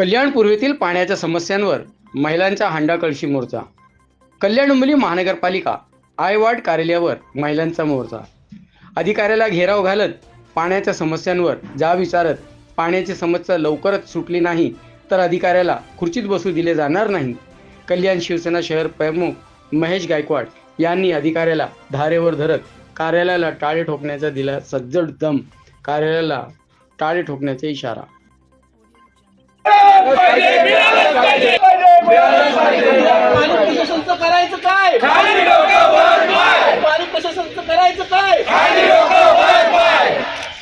कल्याण पूर्वेतील पाण्याच्या समस्यांवर महिलांचा हांडा कळशी मोर्चा. कल्याण उमली महानगरपालिका आयवार्ड कार्यालयावर महिलांचा मोर्चा. अधिकाऱ्याला घेराव घालत पाण्याच्या समस्यांवर जा विचारत पाण्याची समस्या लवकरच सुटली नाही तर अधिकाऱ्याला खुर्चीत बसू दिले जाणार नाही. कल्याण शिवसेना शहर प्रमुख महेश गायकवाड यांनी अधिकाऱ्याला धारेवर धरत कार्यालयाला टाळे ठोकण्याचा दिला सज्जड दम. कार्यालयाला टाळे ठोकण्याचा इशारा. करायचं काय पाणी प्रशासनचं करायचं काय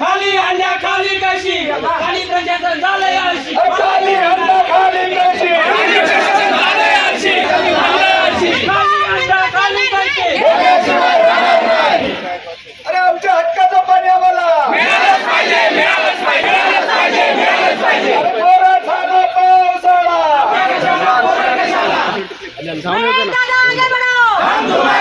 खाली अंड्या खाली कशी? आणि प्रशासन झालंय সামনে দাদা আগে বাড়াও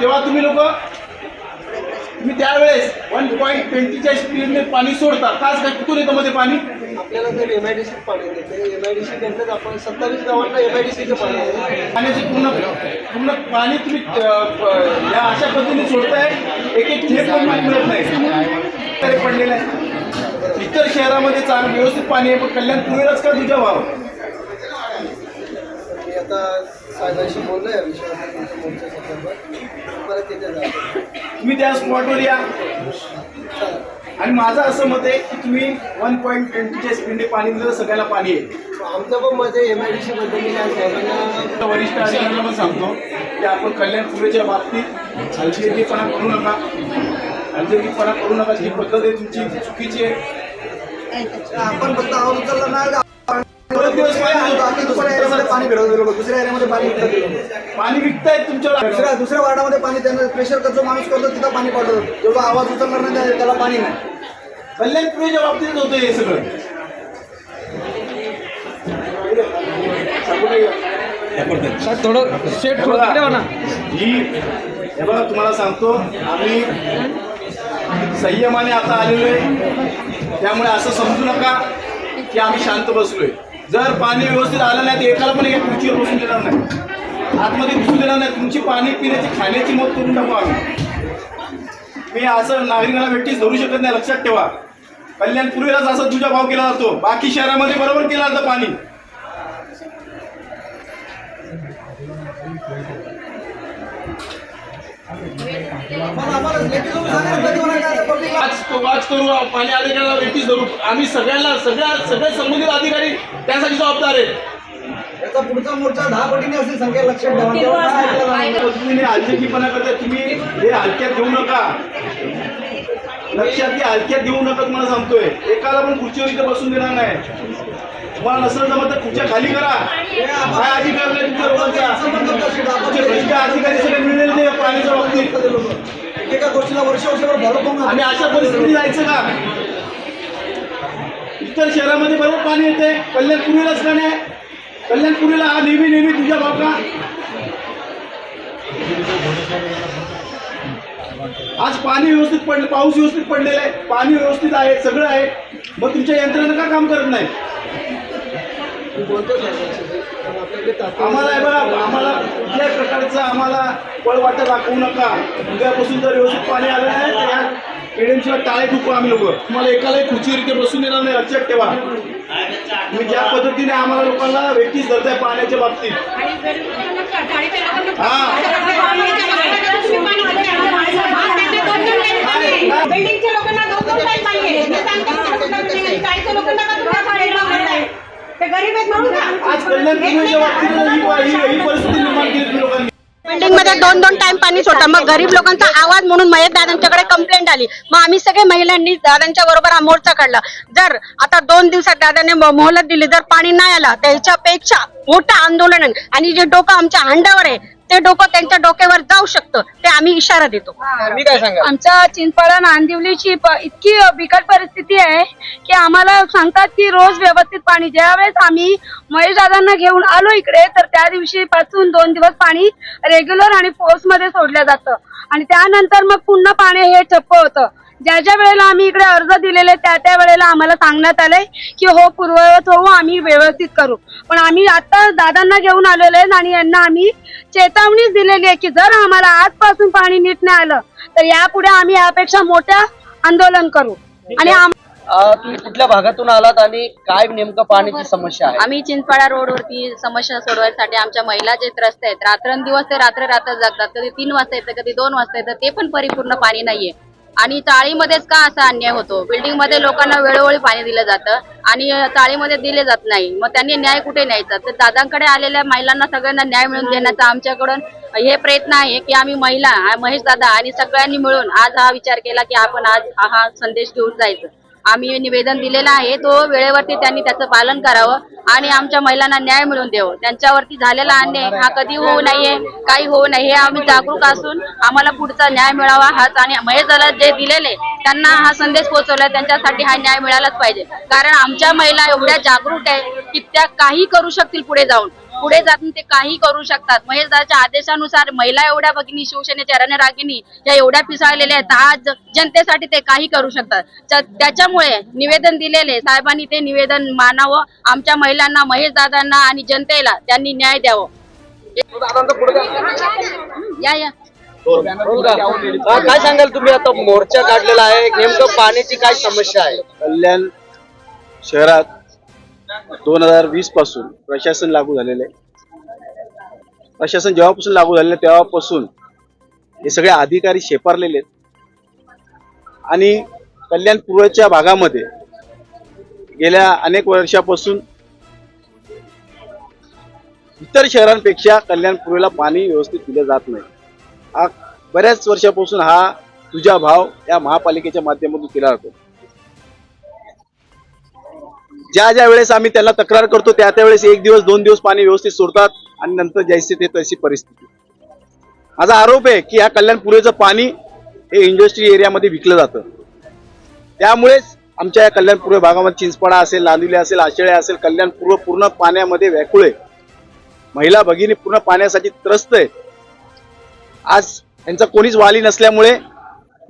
तेव्हा तुम्ही लोक तुम्ही त्यावेळेस वन पॉईंट ट्वेंटीच्या स्पीडने पाणी सोडता. खास काय? कुठून येतं मध्ये पाणी? आपल्याला तर एम आय डी पाणी देते एम आय डी सी त्यांच्यात आपण. सत्तावीस गावांना एम आय डी सीचं पाणी आहे पाण्याचे पूर्ण पूर्ण पाणी तुम्ही अं, या अशा पद्धतीने सोडताय. एक एक थेंब पण पाणी मिळत नाही. तरी पडलेलं आहे. इतर शहरामध्ये चांगलं व्यवस्थित पाणी आहे. पण कल्याण पूर्वेलाच का तुझ्या व्हावं मी आता साहेबांशी बोललो या विषयावर. तुमच्या मोर्चा संदर्भात तिथे तुम्ही त्या स्पॉटवर या. आणि माझं असं मत आहे की तुम्ही वन पॉईंट ट्वेंटीच्या स्पीडने पाणी दिलं तर सगळ्याला पाणी आहे आमचं पण मत एम आय डी सी बद्दल साहेबांना वरिष्ठ अधिकाऱ्यांना पण सांगतो की आपण कल्याण पूर्वेच्या बाबतीत हलगर्जीपणा करू नका. हलगर्जीपणा करू नका ही पद्धत आहे तुमची चुकीची आहे. आपण फक्त आवाज उचलला नाही. दोन दिवस पाणी बाकी दुसऱ्या एरियामध्ये पाणी गेलो दुसऱ्या एरियामध्ये पाणी गेलो पाणी विकतायत तुमच्यावर दुसऱ्या दुसऱ्या वार्डामध्ये पाणी त्यांना प्रेशर करतो माणूस करतो तिथं पाणी पाठवतो. जेव्हा आवाज उचलणार नाही त्या- त्याला पाणी नाही. कल्याण पूर्वेच्या बाबतीत होतं हे सगळं. ही हे बघा तुम्हाला सांगतो आम्ही संयमाने आता आलेलो आहे. त्यामुळे असं समजू नका की आम्ही शांत बसलोय. जर पाणी व्यवस्थित आलं नाही तर एकाला पण एक खुर्चीवर बसून देणार नाही. आतमध्ये घुसू देणार नाही. तुमची पाणी पिण्याची खाण्याची मत करून टाकू आम्ही. मी असं नागरिकांना भेटीस धरू शकत नाही लक्षात ठेवा. कल्याण पूर्वेलाच असा तुझा भाव केला जातो. बाकी शहरामध्ये बरोबर केला जातं पाणी. आम्हाला ते. वाच वाच करू पाणी अधिकाऱ्याला भेटीस धरू. आम्ही सगळ्यांना सगळ्या सगळे संबंधित अधिकारी त्यासाठी जबाबदार आहेत. याचा पुढचा मोर्चा दहा पटीने असेल संख्या लक्षात ठेवा. करता तुम्ही हे हलक्यात घेऊ नका. लक्षात घ्या हलक्यात घेऊ नका तुम्हाला सांगतोय. एकाला पण खुर्चीवर इथे बसून देणार नाही. तुम्हाला नसेल जमत तर खुर्च्या खाली करा. काय अधिकार नाही तुमच्या लोकांचा? तुमचे भ्रष्ट अधिकारी सगळे नाही या पाण्याच्या बाबतीत. एका गोष्टीला वर्ष वर्षभर भरत होऊन आम्ही अशा परिस्थितीत जायचं का? इतर शहरामध्ये बरोबर पाणी येते. कल्याणपुरीलाच का नाही? कल्याणपुरीला हा नेहमी नेहमी तुझ्या बाबा आज पाणी व्यवस्थित पडलं पाऊस व्यवस्थित पडलेला आहे. पाणी व्यवस्थित आहे सगळं आहे. मग तुमच्या यंत्रणा का काम करत नाही? आम्हाला आहे बघा आम्हाला कुठल्याही प्रकारचं आम्हाला पळवाटा दाखवू नका. उद्यापासून जर व्यवस्थित पाणी आलं नाही तर या एडीएमसीला टाळे ठोकू आम्ही लोक तुम्हाला एकालाही इथे बसून देणार नाही लक्षात ठेवा. तुम्ही ज्या पद्धतीने आम्हाला लोकांना व्यक्तीच धरताय पाण्याच्या बाबतीत. बिल्डिंगच्या लोकांना दोन दोन टाइम पाणी आहे ते सांगतात की चाळीसच्या लोकांना का तुम्हाला पाणी लागत ते गरीब आहेत म्हणून का आज कल्याण पूर्वेच्या बाबतीत ही ही- ही परिस्थिती निर्माण केली तुम्ही लोकांनी. बिल्डिंगमध्ये दोन दोन टाइम पाणी सोडतात मग गरीब लोकांचा आवाज म्हणून महेश दादांच्याकडे कंप्लेंट आली. मग आम्ही सगळे महिलांनी दादांच्या बरोबर हा मोर्चा काढला. जर आता दोन दिवसात दादाने म- मोहलत दिली जर पाणी नाही आलं त्याच्यापेक्षा मोठं आंदोलन आहे. आणि जे डोकं आमच्या अंडावर आहे ते डोकं त्यांच्या डोक्यावर जाऊ शकतं ते आम्ही इशारा देतो. मी काय सांगा आमच्या चिंचपाडा नांदिवलीची प- इतकी बिकट परिस्थिती आहे की आम्हाला सांगतात की रोज व्यवस्थित पाणी ज्यावेळेस आम्ही महेश दादांना घेऊन आलो इकडे तर त्या दिवशी पासून दोन दिवस पाणी रेग्युलर आणि फोर्समध्ये सोडलं जातं. आणि त्यानंतर मग पुन्हा पाणी हे ठप्प होतं. ज्या ज्या वेळेला आम्ही इकडे अर्ज दिलेले त्या त्या वेळेला आम्हाला सांगण्यात आलंय की हो पूर्ववत होऊ आम्ही व्यवस्थित करू. पण आम्ही आता दादांना घेऊन आलेलो आहे आणि यांना आम्ही चेतावणीच दिलेली आहे की जर आम्हाला आजपासून पाणी नीट नाही आलं तर यापुढे आम्ही यापेक्षा मोठं आंदोलन करू. आणि आम- तुम्ही कुठल्या भागातून आलात आणि काय नेमकं पाण्याची समस्या आहे? आम्ही चिंचपाडा रोडवरती समस्या सोडवायसाठी आमच्या महिला जे त्रस्त आहेत रात्रंदिवस ते रात्र रात्र जगतात. कधी तीन वाजता येतं कधी दोन वाजता येतं ते पण परिपूर्ण पाणी नाहीये. आणि चाळीमध्येच का असा अन्याय होतो? बिल्डिंगमध्ये लोकांना वेळोवेळी पाणी दिलं जातं आणि चाळीमध्ये दिले जात नाही. मग त्यांनी न्याय कुठे न्यायचा? तर दादांकडे आलेल्या महिलांना सगळ्यांना न्याय मिळवून देण्याचा आमच्याकडून हे प्रयत्न आहे की आम्ही महिला महेश दादा आणि सगळ्यांनी मिळून आज हा विचार केला की आपण आज हा हा संदेश घेऊन जायचं. आम्ही निवेदन दिलेलं आहे. तो वेळेवरती त्यांनी त्याचं पालन करावं आणि आमच्या महिलांना न्याय मिळून द्यावं. त्यांच्यावरती झालेला अन्याय हा कधी होऊ नये काही होऊ नये हे आम्ही जागरूक असून आम्हाला पुढचा न्याय मिळावा हाच आणि महेशला जे दिलेले त्यांना हा संदेश पोहोचवला. त्यांच्यासाठी हा न्याय मिळालाच पाहिजे. कारण आमच्या महिला एवढ्या जागरूक आहे की त्या काही करू शकतील पुढे जाऊन. पुढे जाऊन ते काही करू शकतात. महेशदाच्या आदेशानुसार महिला एवढ्या भगिनी शिवसेनेच्या रणरागिनी या एवढ्या पिसाळलेल्या आहेत. आज जनतेसाठी ते काही करू शकतात. त्या- त्याच्यामुळे निवेदन दिलेले साहेबांनी ते निवेदन मानावं. आमच्या महिलांना महेश दादांना आणि जनतेला त्यांनी न्याय द्यावं. या या. काय सांगाल तुम्ही? आता मोर्चा काढलेला आहे. नेमकं पाण्याची काय समस्या आहे? कल्याण शहरात दोन हजार वीसपासून प्रशासन लागू झालेलं आहे. प्रशासन जेव्हापासून लागू झालेलं आहे तेव्हापासून हे सगळे अधिकारी शेपारलेले आहेत. आणि कल्याण पूर्वच्या भागामध्ये गेल्या अनेक वर्षापासून इतर शहरांपेक्षा कल्याण पूर्वेला पाणी व्यवस्थित दिलं जात नाही. हा बऱ्याच वर्षापासून हा तुझा भाव या महापालिकेच्या माध्यमातून केला जातो. ज्या ज्या वेळेस आम्ही त्याला तक्रार करतो त्या त्यावेळेस एक दिवस दोन दिवस पाणी व्यवस्थित सोडतात आणि नंतर जैसे ते तशी परिस्थिती. माझा आरोप आहे की या कल्याणपुरेचं पाणी हे इंडस्ट्री एरियामध्ये विकलं जातं. त्यामुळेच आमच्या या कल्याणपूर्व भागामध्ये चिंचपाडा असेल नांदिवली असेल आशळे असेल कल्याणपूर्व पूर्ण पाण्यामध्ये व्याकुळ आहे. महिला भगिनी पूर्ण पाण्यासाठी त्रस्त आहे आज यांचा कोणीच वाली नसल्यामुळे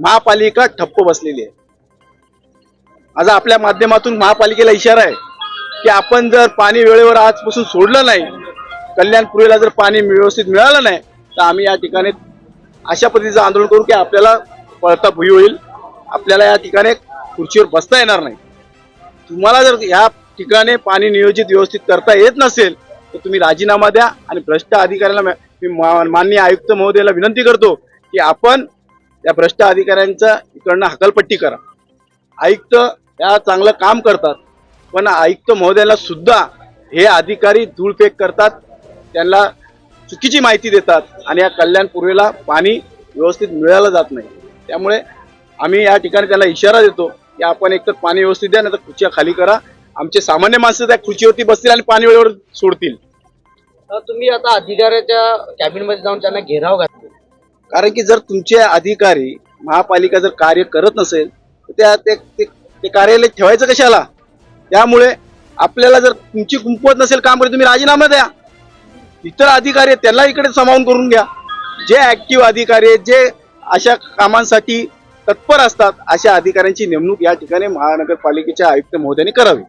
महापालिका ठप्प बसलेली आहे. आज आपल्या माध्यमातून महापालिकेला इशारा आहे की आपण जर पाणी वेळेवर आजपासून सोडलं नाही कल्याणपुरीला जर पाणी व्यवस्थित मिळालं नाही तर आम्ही या ठिकाणी अशा पद्धतीचं आंदोलन करू की आपल्याला पळता भुई होईल. आपल्याला या ठिकाणी खुर्चीवर बसता येणार नाही. तुम्हाला जर या ठिकाणी पाणी नियोजित व्यवस्थित करता येत नसेल तर तुम्ही राजीनामा द्या आणि भ्रष्ट अधिकाऱ्याला मी मा- माननीय आयुक्त महोदयाला विनंती करतो की आपण या भ्रष्ट अधिकाऱ्यांचा इकडनं हकलपट्टी करा. आयुक्त या चांगलं काम करतात. पण आयुक्त महोदयाला सुद्धा हे अधिकारी धूळफेक करतात त्यांना चुकीची माहिती देतात आणि या कल्याण पूर्वेला पाणी व्यवस्थित मिळालं जात नाही. त्यामुळे आम्ही या ठिकाणी त्यांना इशारा देतो की आपण एकतर पाणी व्यवस्थित द्या नाही तर खुर्च्या खाली करा. आमचे सामान्य माणसं त्या खुर्चीवरती बसतील आणि पाणी वेळेवर सोडतील. तुम्ही आता अधिकाऱ्याच्या कॅबिनमध्ये जाऊन त्यांना घेराव घातले. कारण की जर तुमचे अधिकारी महापालिका जर कार्य करत नसेल तर त्या ते, ते, कार्यालय ठेवायचं कशाला? त्यामुळे आपल्याला जर तुमची कुंपवत नसेल काम करत तुम्ही राजीनामा द्या. इतर अधिकारी आहेत त्यांना इकडे सामावून करून घ्या. जे ऍक्टिव्ह अधिकारी आहेत जे अशा कामांसाठी तत्पर असतात अशा अधिकाऱ्यांची नेमणूक या ठिकाणी महानगरपालिकेच्या आयुक्त महोदयांनी करावी.